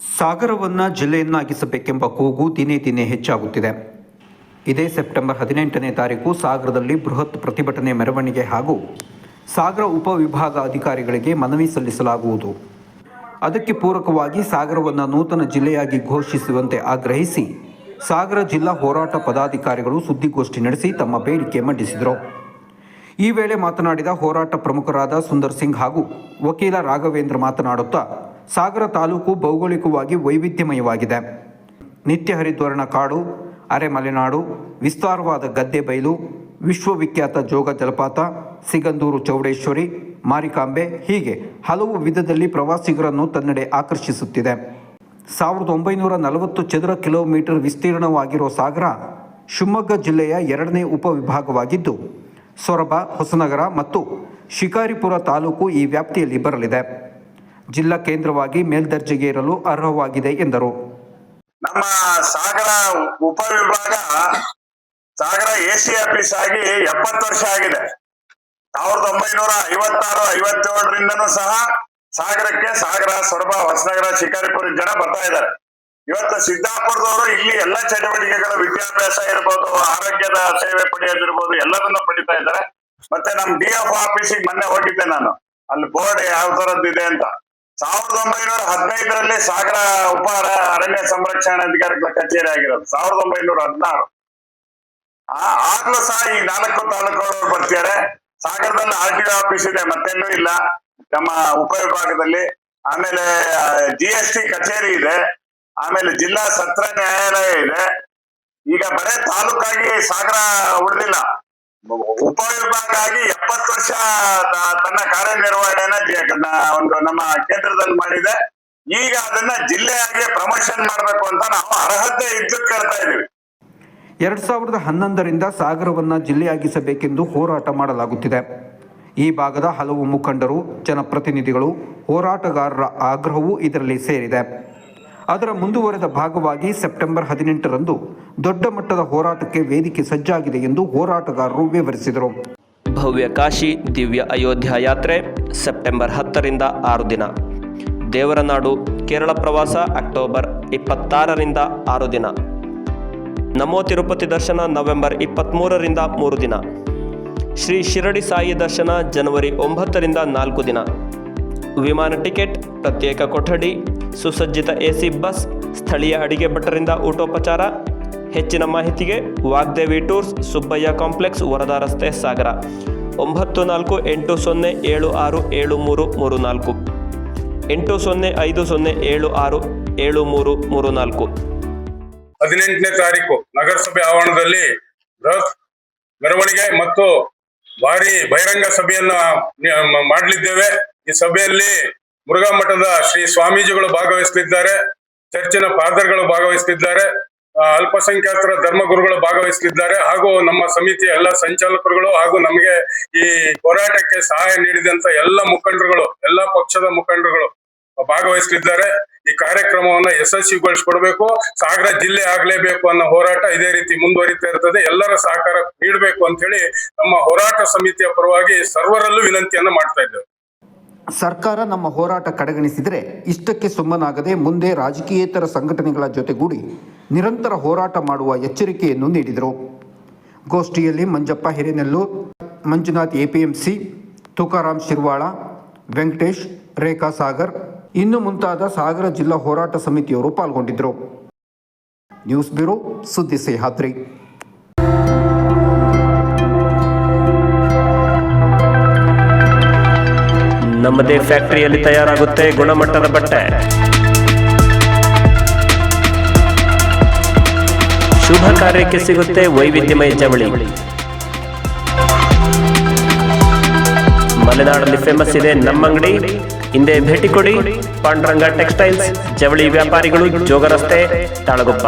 ಸಾಗರವನ್ನು ಜಿಲ್ಲೆಯನ್ನಾಗಿಸಬೇಕೆಂಬ ಕೂಗು ದಿನೇ ದಿನೇ ಹೆಚ್ಚಾಗುತ್ತಿದೆ. ಇದೇ ಸೆಪ್ಟೆಂಬರ್ ಹದಿನೆಂಟನೇ ತಾರೀಕು ಸಾಗರದಲ್ಲಿ ಬೃಹತ್ ಪ್ರತಿಭಟನೆ ಮೆರವಣಿಗೆ ಹಾಗೂ ಸಾಗರ ಉಪವಿಭಾಗ ಅಧಿಕಾರಿಗಳಿಗೆ ಮನವಿ ಸಲ್ಲಿಸಲಾಗುವುದು. ಅದಕ್ಕೆ ಪೂರಕವಾಗಿ ಸಾಗರವನ್ನು ನೂತನ ಜಿಲ್ಲೆಯಾಗಿ ಘೋಷಿಸುವಂತೆ ಆಗ್ರಹಿಸಿ ಸಾಗರ ಜಿಲ್ಲಾ ಹೋರಾಟ ಪದಾಧಿಕಾರಿಗಳು ಸುದ್ದಿಗೋಷ್ಠಿ ನಡೆಸಿ ತಮ್ಮ ಬೇಡಿಕೆ ಮಂಡಿಸಿದರು. ಈ ವೇಳೆ ಮಾತನಾಡಿದ ಹೋರಾಟ ಪ್ರಮುಖರಾದ ಸುಂದರ್ ಸಿಂಗ್ ಹಾಗೂ ವಕೀಲ ರಾಘವೇಂದ್ರ ಮಾತನಾಡುತ್ತಾ ಸಾಗರ ತಾಲೂಕು ಭೌಗೋಳಿಕವಾಗಿ ವೈವಿಧ್ಯಮಯವಾಗಿದೆ. ನಿತ್ಯ ಹರಿದ್ವರ್ಣ ಕಾಡು, ಅರೆಮಲೆನಾಡು, ವಿಸ್ತಾರವಾದ ಗದ್ದೆ ಬಯಲು, ವಿಶ್ವವಿಖ್ಯಾತ ಜೋಗ ಜಲಪಾತ, ಸಿಗಂದೂರು ಚೌಡೇಶ್ವರಿ, ಮಾರಿಕಾಂಬೆ ಹೀಗೆ ಹಲವು ವಿಧದಲ್ಲಿ ಪ್ರವಾಸಿಗರನ್ನು ತನ್ನೆಡೆ ಆಕರ್ಷಿಸುತ್ತಿದೆ. ಸಾವಿರದ ಒಂಬೈನೂರ ನಲವತ್ತು ಚದರ ಕಿಲೋಮೀಟರ್ ವಿಸ್ತೀರ್ಣವಾಗಿರೋ ಸಾಗರ ಶಿವಮೊಗ್ಗ ಜಿಲ್ಲೆಯ ಎರಡನೇ ಉಪವಿಭಾಗವಾಗಿದ್ದು, ಸೊರಬ, ಹೊಸನಗರ ಮತ್ತು ಶಿಕಾರಿಪುರ ತಾಲೂಕು ಈ ವ್ಯಾಪ್ತಿಯಲ್ಲಿ ಬರಲಿದೆ. ಜಿಲ್ಲಾ ಕೇಂದ್ರವಾಗಿ ಮೇಲ್ದರ್ಜೆಗೆ ಇರಲು ಅರ್ಹವಾಗಿದೆ ಎಂದರು. ನಮ್ಮ ಸಾಗರ ಉಪವಿಭಾಗ ಸಾಗರ ಎಸಿ ಆಫೀಸ್ ಆಗಿ ಎಪ್ಪತ್ತು ವರ್ಷ ಆಗಿದೆ. ಸಾವಿರದ ಒಂಬೈನೂರ ಐವತ್ತಾರು, ಐವತ್ತೇಳರಿಂದನೂ ಸಹ ಸಾಗರಕ್ಕೆ ಸಾಗರ, ಸೊರಬ, ಹೊಸನಗರ, ಶಿಕಾರಿಪುರ ಜನ ಬರ್ತಾ ಇದ್ದಾರೆ. ಇವತ್ತು ಸಿದ್ದಾಪುರದವರು ಇಲ್ಲಿ ಎಲ್ಲ ಚಟುವಟಿಕೆಗಳ, ವಿದ್ಯಾಭ್ಯಾಸ ಇರ್ಬೋದು, ಆರೋಗ್ಯದ ಸೇವೆ ಪಡೆಯೋದಿರ್ಬೋದು ಎಲ್ಲದನ್ನ ಪಡಿತಾ ಇದ್ದಾರೆ. ಮತ್ತೆ ನಮ್ ಡಿ ಎಫ್ ಆಫೀಸಿಗೆ ಮೊನ್ನೆ ಹೋಗಿದ್ದೆ ನಾನು. ಅಲ್ಲಿ ಬೋರ್ಡ್ ಯಾವ ಇದೆ ಅಂತ. ಸಾವಿರದ ಒಂಬೈನೂರ ಹದಿನೈದರಲ್ಲಿ ಸಾಗರ ಉಪ ಅರಣ್ಯ ಸಂರಕ್ಷಣಾಧಿಕಾರಿಗಳ ಕಚೇರಿ ಆಗಿರೋದು. ಸಾವಿರದ ಒಂಬೈನೂರ ಹದಿನಾರು. ಆ, ಆಗ್ಲೂ ಸಹ ಈ ನಾಲ್ಕು ತಾಲೂಕುಗಳವರು ಬರ್ತಾರೆ ಸಾಗರದಲ್ಲಿ ಆರ್ ಟಿ ಆಫೀಸ್ ಇದೆ, ಮತ್ತೆಲ್ಲೂ ಇಲ್ಲ. ನಮ್ಮ ಉಪವಿಭಾಗದಲ್ಲಿ ಆಮೇಲೆ ಜಿ ಎಸ್ ಟಿ ಕಚೇರಿ ಇದೆ. ಆಮೇಲೆ ಜಿಲ್ಲಾ ಸತ್ರ ನ್ಯಾಯಾಲಯ ಇದೆ. ಈಗ ಬರೇ ತಾಲೂಕಾಗಿ ಸಾಗರ ಉಳಿದಿಲ್ಲ. ಉಪವಿಭಾಗ ಆಗಿ ಎಪ್ಪತ್ತು ವರ್ಷ ತನ್ನ ಕಾರ್ಯನಿರ್ವಹಣೆಯನ್ನ ಒಂದು ನಮ್ಮ ಕೇಂದ್ರದಲ್ಲಿ ಮಾಡಿದೆ. ಈಗ ಅದನ್ನ ಜಿಲ್ಲೆಯಾಗಿ ಪ್ರಮೋಷನ್ ಮಾಡಬೇಕು ಅಂತ ನಾವು ಅರ್ಹತೆ ಇದ್ದು ಕೇಳ್ತಾ ಇದೀವಿ. ಎರಡ್ ಸಾವಿರದ ಹನ್ನೊಂದರಿಂದ ಸಾಗರವನ್ನ ಜಿಲ್ಲೆಯಾಗಿಸಬೇಕೆಂದು ಹೋರಾಟ ಮಾಡಲಾಗುತ್ತಿದೆ. ಈ ಭಾಗದ ಹಲವು ಮುಖಂಡರು, ಜನಪ್ರತಿನಿಧಿಗಳು, ಹೋರಾಟಗಾರರ ಆಗ್ರಹವೂ ಇದರಲ್ಲಿ ಸೇರಿದೆ. ಅದರ ಮುಂದುವರೆದ ಭಾಗವಾಗಿ ಸೆಪ್ಟೆಂಬರ್ ಹದಿನೆಂಟರಂದು ದೊಡ್ಡ ಮಟ್ಟದ ಹೋರಾಟಕ್ಕೆ ವೇದಿಕೆ ಸಜ್ಜಾಗಿದೆ ಎಂದು ಹೋರಾಟಗಾರರು ವಿವರಿಸಿದರು. ಭವ್ಯ ಕಾಶಿ, ದಿವ್ಯ ಅಯೋಧ್ಯ ಯಾತ್ರೆ, ಸೆಪ್ಟೆಂಬರ್ ಹತ್ತರಿಂದ ಆರು ದಿನ. ದೇವರನಾಡು, ಕೇರಳ ಪ್ರವಾಸ ಅಕ್ಟೋಬರ್ ಇಪ್ಪತ್ತಾರರಿಂದ ಆರು ದಿನ. ನಮೋ ತಿರುಪತಿ ದರ್ಶನ ನವೆಂಬರ್ ಇಪ್ಪತ್ತ್ಮೂರರಿಂದ ಮೂರು ದಿನ. ಶ್ರೀ ಶಿರಡಿ ಸಾಯಿ ದರ್ಶನ ಜನವರಿ ಒಂಬತ್ತರಿಂದ ನಾಲ್ಕು ದಿನ. ವಿಮಾನ ಟಿಕೆಟ್, ಪ್ರತ್ಯೇಕ ಕೊಠಡಿ ಸುಸಜ್ಜಿತ ಎಸಿ ಬಸ್ ಸ್ಥಳೀಯ ಅಡಿಗೆ ಭಟ್ಟರಿಂದ ಊಟೋಪಚಾರ. ಹೆಚ್ಚಿನ ಮಾಹಿತಿಗೆ ವಾಗ್ದೇವಿ ಟೂರ್ಸ್, ಸುಬ್ಬಯ್ಯ ಕಾಂಪ್ಲೆಕ್ಸ್, ವರದಾ ರಸ್ತೆ, ಸಾಗರ. ಒಂಬತ್ತು ನಾಲ್ಕು ಎಂಟು ಸೊನ್ನೆ ಏಳು ಆರು ಏಳು ಮೂರು ಮೂರು ನಾಲ್ಕು. ಎಂಟು ಸೊನ್ನೆ ಐದು ಸೊನ್ನೆ ಏಳು ಆರು ಏಳು ಮೂರು ಮೂರು ನಾಲ್ಕು. ಹದಿನೆಂಟನೇ ತಾರೀಕು ನಗರಸಭೆ ಆವರಣದಲ್ಲಿ ಬೃಹತ್ ಮೆರವಣಿಗೆ ಮತ್ತು ಭಾರಿ ಬಹಿರಂಗ ಸಭೆಯನ್ನ ಮಾಡಲಿದ್ದೇವೆ. ಈ ಸಭೆಯಲ್ಲಿ ಮುರುಘಾ ಮಠದ ಶ್ರೀ ಸ್ವಾಮೀಜಿಗಳು ಭಾಗವಹಿಸಲಿದ್ದಾರೆ ಚರ್ಚಿನ ಫಾದರ್ಗಳು ಭಾಗವಹಿಸಲಿದ್ದಾರೆ ಅಲ್ಪಸಂಖ್ಯಾತರ ಧರ್ಮಗುರುಗಳು ಭಾಗವಹಿಸಲಿದ್ದಾರೆ ಹಾಗೂ ನಮ್ಮ ಸಮಿತಿಯ ಎಲ್ಲ ಸಂಚಾಲಕರುಗಳು ಹಾಗೂ ನಮಗೆ ಈ ಹೋರಾಟಕ್ಕೆ ಸಹಾಯ ನೀಡಿದಂತ ಎಲ್ಲ ಮುಖಂಡರುಗಳು, ಎಲ್ಲ ಪಕ್ಷದ ಮುಖಂಡರುಗಳು ಭಾಗವಹಿಸಲಿದ್ದಾರೆ ಈ ಕಾರ್ಯಕ್ರಮವನ್ನ ಯಶಸ್ವಿಗೊಳಿಸ್ಕೊಡ್ಬೇಕು, ಸಾಗರ ಜಿಲ್ಲೆ ಆಗ್ಲೇಬೇಕು ಅನ್ನೋ ಹೋರಾಟ ಇದೇ ರೀತಿ ಮುಂದುವರಿತಾ ಇರ್ತದೆ. ಎಲ್ಲರ ಸಹಕಾರ ನೀಡಬೇಕು ಅಂತ ಹೇಳಿ ನಮ್ಮ ಹೋರಾಟ ಸಮಿತಿಯ ಪರವಾಗಿ ಸರ್ವರಲ್ಲೂ ವಿನಂತಿಯನ್ನ ಮಾಡ್ತಾ ಇದ್ದೇವೆ. ಸರ್ಕಾರ ನಮ್ಮ ಹೋರಾಟ ಕಡೆಗಣಿಸಿದರೆ ಇಷ್ಟಕ್ಕೆ ಸುಮ್ಮನಾಗದೆ ಮುಂದೆ ರಾಜಕೀಯೇತರ ಸಂಘಟನೆಗಳ ಜೊತೆಗೂಡಿ ನಿರಂತರ ಹೋರಾಟ ಮಾಡುವ ಎಚ್ಚರಿಕೆಯನ್ನು ನೀಡಿದರು. ಗೋಷ್ಠಿಯಲ್ಲಿ ಮಂಜಪ್ಪ ಹಿರೇನೆಲ್ಲೂರ್ ಮಂಜುನಾಥ್ ಎಪಿಎಂಸಿ ತುಕಾರಾಮ್ ಶಿರ್ವಾಳ, ವೆಂಕಟೇಶ್, ರೇಖಾ ಸಾಗರ್, ಇನ್ನು ಮುಂತಾದ ಸಾಗರ ಜಿಲ್ಲಾ ಹೋರಾಟ ಸಮಿತಿಯವರು ಪಾಲ್ಗೊಂಡಿದ್ದರು. ನ್ಯೂಸ್ ಬ್ಯೂರೋ ಸುದ್ದಿ ಸಹ್ಯಾದ್ರಿ ನಮ್ಮದೇ ಫ್ಯಾಕ್ಟರಿಯಲ್ಲಿ ತಯಾರಾಗುತ್ತೆ ಗುಣಮಟ್ಟದ ಬಟ್ಟೆ. ಶುಭ ಕಾರ್ಯಕ್ಕೆ ಸಿಗುತ್ತೆ ವೈವಿಧ್ಯಮಯ ಜವಳಿ ಮಲೆನಾಡಲ್ಲಿ ಫೇಮಸ್ ಇದೆ ನಮ್ಮ ಅಂಗಡಿ. ಹಿಂದೆ ಭೇಟಿ ಕೊಡಿ. ಪಾಂಡುರಂಗ ಟೆಕ್ಸ್ಟೈಲ್ಸ್ ಜವಳಿ ವ್ಯಾಪಾರಿಗಳು, ಜೋಗ ರಸ್ತೆ, ತಾಳಗುಪ್ಪ.